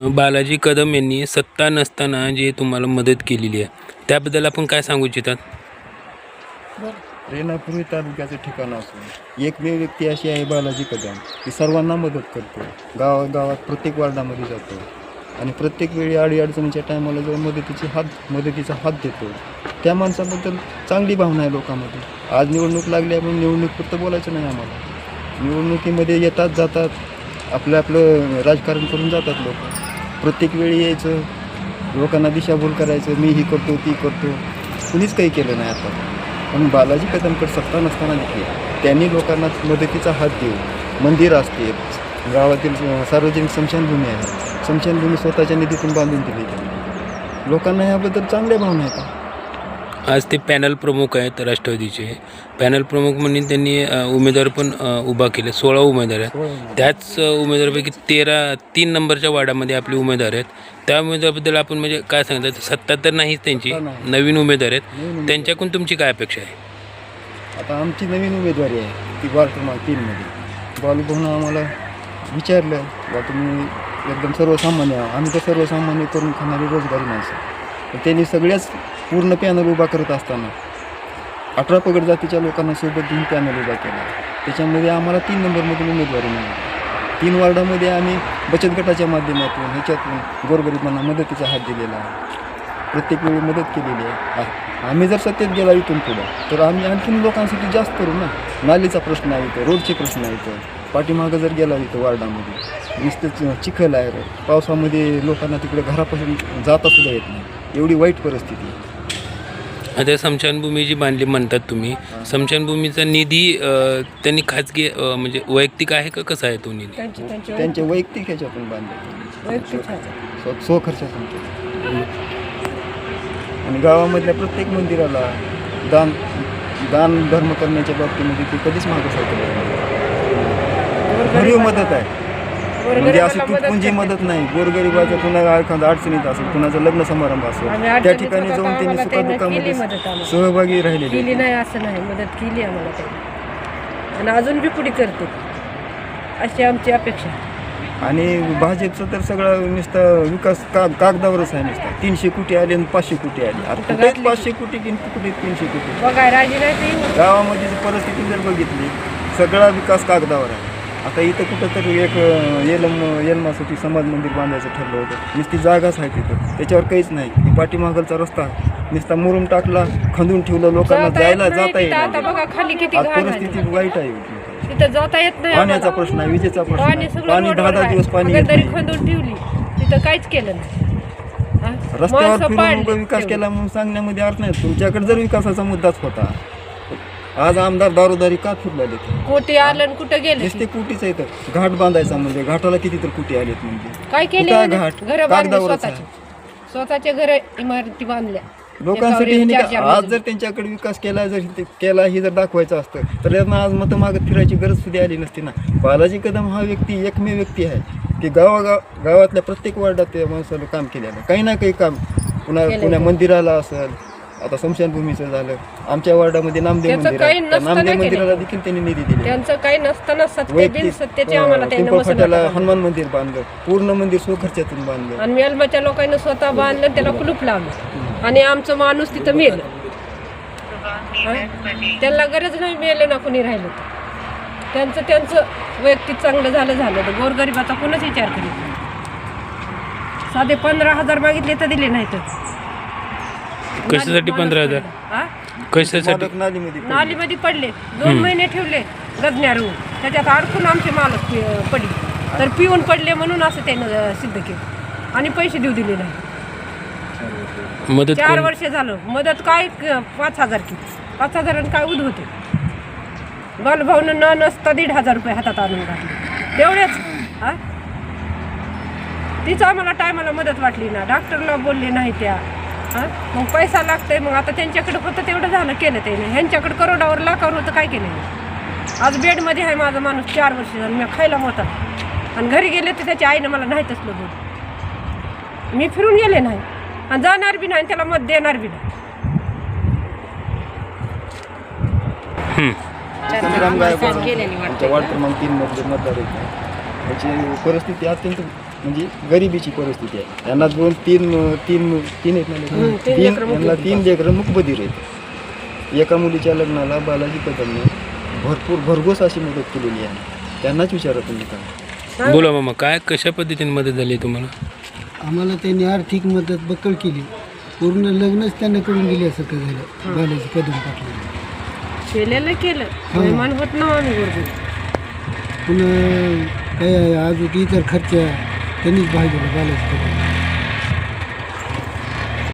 बालाजी कदम यांनी सत्ता नसताना जे तुम्हाला मदत केलेली आहे त्याबद्दल आपण काय सांगू इच्छितात? रेणापूर हे तालुक्याचं ठिकाण असून एकमेव व्यक्ती अशी आहे बालाजी कदम की सर्वांना मदत करतो. गावागावात प्रत्येक वार्डामध्ये जातो आणि प्रत्येक वेळी अडीअडचणीच्या टायमाला जो मदतीची हात मदतीचा हात देतो त्या माणसाबद्दल चांगली भावना आहे लोकांमध्ये. आज निवडणूक लागली आहे म्हणून निवडणूक बोलायचं नाही आम्हाला. निवडणुकीमध्ये येतात जातात आपलं आपलं राजकारण करून जातात लोक. प्रत्येक वेळी यायचं लोकांना दिशाभूल करायचं मी ही करतो ती करतो. कुणीच काही केलं नाही आता. पण बालाजी कदमकर सत्ता नसताना देखील त्यांनी लोकांना मदतीचा हात देऊ मंदिर असते गावातील सार्वजनिक स्मशानभूमी आहे. स्मशानभूमी स्वतःच्या निधीतून बांधून दिली लोकांना याबद्दल चांगल्या भावना आहेत. आज ते पॅनल प्रमुख आहेत राष्ट्रवादीचे. पॅनल प्रमुख म्हणून त्यांनी उमेदवार पण उभा केले. सोळा उमेदवार आहेत. त्याच उमेदवारापैकी तेरा तीन नंबरच्या वार्डामध्ये आपले उमेदवार आहेत. त्या उमेदवाराबद्दल आपण म्हणजे काय सांगतात? सत्ता तर नाहीच त्यांची. नवीन उमेदवार आहेत. त्यांच्याकडून तुमची काय अपेक्षा आहे? आता आमची नवीन उमेदवारी आहे ती वार्ड क्रमांक तीनमध्ये बालूभाऊनं आम्हाला विचारलं बा तुम्ही एकदम सर्वसामान्य. आम्ही तर सर्वसामान्य करून खाणारी रोजगारी माणसं त्यांनी सगळ्याच पूर्ण पॅनल उभा करत असताना अठरा पगड जातीच्या लोकांना सोबत घेऊन पॅनल उभा केला. त्याच्यामध्ये आम्हाला तीन नंबरमधून उमेदवारी मिळाली. तीन वार्डामध्ये आम्ही बचत गटाच्या माध्यमातून ह्याच्यातून गोरगरिबांना मदतीचा हात दिलेला आहे. प्रत्येक वेळी मदत केलेली आहे. आम्ही जर सत्तेत गेला इथून पुढं तर आम्ही आणखीन लोकांसाठी जास्त करू ना. नालीचा प्रश्न आहे इथं रोडचे प्रश्न आहे इथं. पाठीमागं जर गेला इथं वार्डामध्ये नुसतं चिखल आहे. पावसामध्ये लोकांना तिकडे घरापासून जाता सुद्धा येत नाही. एवढी वाईट परिस्थिती. आहे. आता स्मशानभूमी जी बांधली म्हणतात तुम्ही स्मशानभूमीचा निधी अ, त्यांनी खाजगी अ, म्हणजे वैयक्तिक आहे का कसा आहे तो निधी त्यांची वैयक्तिक ह्याच्यातून बांधले वैयक्तिक आहे. स्व स्वखर्चातून केलं. आणि गावामधल्या प्रत्येक मंदिराला दान दान धर्म करण्याच्या बाबतीमध्ये ते कधीच मागं सरकलं नाही. भरीव मदत आहे म्हणजे अशी गोरगरिबाला तुटपुंजी. मदत नाही गोरगरिबाचं कुणा एखादा अडचणीत असेल कुणाचा लग्न समारंभ असेल त्या ठिकाणी जाऊन त्यांनी सुखादुखामध्ये. सहभागी केली आहेत. नाही असं नाही मदत केली आम्हाला त्यांनी आणि अजून बी पुढे करते अशी आमची अपेक्षा. आणि भाजपचं तर सगळं नुसतं विकास का कागदावरच आहे नुसतं तीनशे कोटी आले आणि पाचशे कोटी आले आता कुठं कुठे घातली? पाचशे कोटी की कुठे तीनशे कोटी बघाय राजी नाही ते येऊन. गावामध्ये जी परिस्थिती जर बघितली सगळा विकास कागदावर आहे आता इथं कुठंतरी एक येलम येलमासाठी समाज मंदिर बांधायचं ठरलं होतं नुसती जागाच आहे तिथं त्याच्यावर काहीच नाही ती पाठीमागलचा रस्ता नुसता मुरुम टाकला खंदून ठेवलं लोकांना जायला नाही जाता तिथं येत आता नाही. बघा खाली किती आज घाण परिस्थिती आहे वाईट आहे तिथं जाता येत नाही पाण्याचा आम्हाला. प्रश्न आहे विजेचा प्रश्न पाणी आहे सगळं पाणी दहा रोडवर दहा आहे. दिवस पाणी येत नाही. खंदून ठेवली तिथं काहीच केलं नाही हा? रस्त्यावर माणसं फिरून पाडली उगा विकास. केला म्हणून सांगण्यामध्ये अर्थ नाही तुमच्याकडे जर विकासाचा मुद्दाच होता आज आमदार दारोदारी का फिरलेले? कोटी आलं आणि कुठं गेलं नुसते कुटीच आहेत. घाट बांधायचा म्हणजे घाटाला किती तर कुटी आलेत म्हणजे. काय केले कुठं आहे घाट? घर बांधले कागदावरच स्वतःचे आहे. स्वतःचे. घर इमारती बांधल्या. लोकांसाठी ह्यांनी एक का- आज. जर त्यांच्याकडे विकास केला जर ते- केला हे जर दाखवायचं असतं तर त्यांना आज मतं मागत फिरायची गरज सुद्धा आली नसती ना. बालाजी कदम हा व्यक्ती एकमेव व्यक्ती आहे. की गावागाव गावातल्या प्रत्येक वार्डात त्या माणसाला काम केलेलं आहे. काही ना काही काम पुन्हा पुण्या. मंदिराला असेल आता स्मशानभूमीचं झालं. आमच्या वार्डामध्ये नामदेव त्याचं मंदिर काही आहे त्या नसताना नामदेव. मंदिराला देखील त्यांनी निधी दिले त्यांचं काही नसताना सत्य बिन वैयक्तिक सत्याचे आम्हाला अं, त्यांनी पिंपळ फाट्याला हनुमान मंदिर बांधलं. पूर्ण मंदिर स्वखर्चातून बांधलं. आणि मेलमाच्या लोकांनी स्वतः बांधलं त्याला कुलूप लावलं. आणि आमचं माणूस तिथं मेलं. हा? त्यांना गरज नाही मेले ना कुणी राहिलं. तर. त्यांचं त्यांचं वैयक्तिक चांगलं झालं झालं. तर गोरगरिबाचा कोणच विचार करीत नाही. साधे पंधरा हजार मागितले तर दिले नाही तर कशासाठी पंधरा हजार? हा? कशासाठी? नालीमध्ये पडले. नालीमध्ये पडले. दोन महिने ठेवले गजण्यावर त्याच्यात अडकून आमचे मालक पडले. तर पिऊन पडले म्हणून असं त्यानं सिद्ध केलं. आणि पैसे देऊ दिले नाही. मदत चार वर्ष झालं. मदत काय क- पाच हजार की पाच हजारानं काय उद होते बालभाऊनं न नसता दीड हजार रुपये हातात आणून घातले. तेवढेच हा? तीच आम्हाला टायमाला मदत वाटली ना. डॉक्टरला बोलले नाही त्या. हा? मग पैसा लागतंय मग आता त्यांच्याकडे होतं तेवढं झालं केलं त्याने. ह्यांच्याकडे करोडावर लाखावर होतं काय केलं नाही आज बेडमध्ये आहे माझा माणूस चार वर्ष झालं मी खायला होता. आणि घरी गेले तर त्याच्या आईनं मला नाही तसलं बोल मी फिरून गेले नाही. आणि जाणार बी नाही आणि त्याला मत देणार बी नाही. संग्राम गायकवाड आमच्या वार्ड क्रमांक तीन मध्ये मतदार आहेत. त्याची परिस्थिती अत्यंत म्हणजे गरिबीची परिस्थिती आहे. त्यांना दोन तीन तीन तीन आहेत ना? हं, तीन यांना तीन लेकरं मुकबधीर आहेत. एका मुलीच्या लग्नाला बालाजी कदमने भरपूर भरघोस अशी मदत केलेली आहे. त्यांनाच विचारा तुम्ही काय. बोला मामा काय कशा पद्धतीने मदत झाली तुम्हाला? आम्हाला त्यांनी आर्थिक मदत बक्कळ केली. पूर्ण लग्नच त्यांना करून दिल्यासारखं झालं? बालाजी कदम पाटला. केलेलं केलं. मेहमान होत ना आम्ही बरोबर पुन्हा काही अजून इतर खर्च त्यांनीच भागवला बालाजी कदम